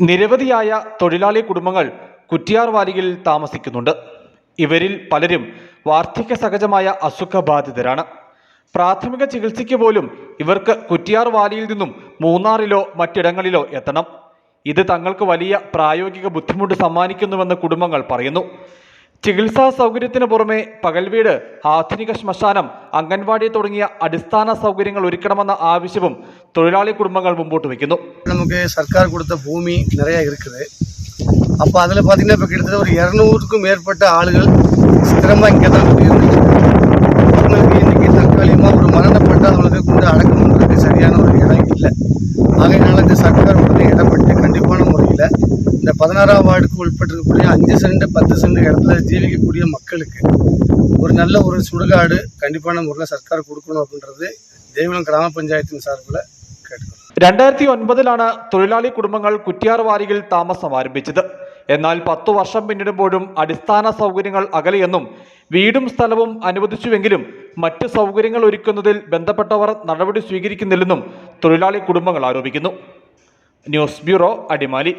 നിരവധിയായ തൊഴിലാളി കുടുംബങ്ങൾ കുറ്റിയാർ താമസിക്കുന്നുണ്ട്. ഇവരിൽ പലരും വാർദ്ധക്യ സഹജമായ അസുഖബാധിതരാണ്. പ്രാഥമിക ചികിത്സയ്ക്ക് പോലും ഇവർക്ക് കുറ്റിയാർ വാലിയിൽ നിന്നും മൂന്നാറിലോ മറ്റിടങ്ങളിലോ എത്തണം. ഇത് തങ്ങൾക്ക് വലിയ പ്രായോഗിക ബുദ്ധിമുട്ട് സമ്മാനിക്കുന്നുവെന്ന് കുടുംബങ്ങൾ പറയുന്നു. ചികിത്സാ സൗകര്യത്തിന് പുറമെ പകൽവീട് ആധുനിക ശ്മശാനം അംഗൻവാടി തുടങ്ങിയ അടിസ്ഥാന സൗകര്യങ്ങൾ ഒരുക്കണമെന്ന ആവശ്യവും തൊഴിലാളി കുടുംബങ്ങൾ മുമ്പോട്ട് വയ്ക്കുന്നു நமக்கு சர்க்கார் கொடுத்த பூமி நிறைய இருக்குது அப்போ அதில் பார்த்தீங்கன்னா இப்போ கிட்டத்தட்ட ஒரு இரநூறுக்கும் மேற்பட்ட ஆளுகள் ஸ்திரமாக இங்கே தான் குடியிருந்துச்சு அவங்களுக்கு இன்னைக்கு தற்காலிகமாக ஒரு மரணப்பட்டு அவங்களுக்கு கொண்டு அடக்கணுன்றது சரியான ஒரு இடம் இல்லை ஆகையினால இந்த சர்க்கார் இந்த பதினாறாம் வார்டுக்கு உட்பட்டிருக்கக்கூடிய அஞ்சு சென்ட் பத்து சென்ட் இடத்துல ஜீவிக்கக்கூடிய மக்களுக்கு ஒரு நல்ல ஒரு சுடுகாடு கண்டிப்பான முறையில் சர்க்கார் கொடுக்கணும் அப்படின்றது தேவனம் கிராம பஞ்சாயத்தின் சார்பில் கேட்டுக்கிறோம் രണ്ടായിരത്തി ഒൻപതിലാണ് തൊഴിലാളി കുടുംബങ്ങൾ കുറ്റിയാർ വാലിയിൽ താമസം ആരംഭിച്ചത് എന്നാൽ പത്തു വർഷം പിന്നിടുമ്പോഴും അടിസ്ഥാന സൗകര്യങ്ങൾ അകലെയെന്നും വീടും സ്ഥലവും അനുവദിച്ചുവെങ്കിലും മറ്റ് സൗകര്യങ്ങൾ ഒരുക്കുന്നതിൽ ബന്ധപ്പെട്ടവർ നടപടി സ്വീകരിക്കുന്നില്ലെന്നും തൊഴിലാളി കുടുംബങ്ങൾ ആരോപിക്കുന്നു ന്യൂസ് ബ്യൂറോ അടിമാലി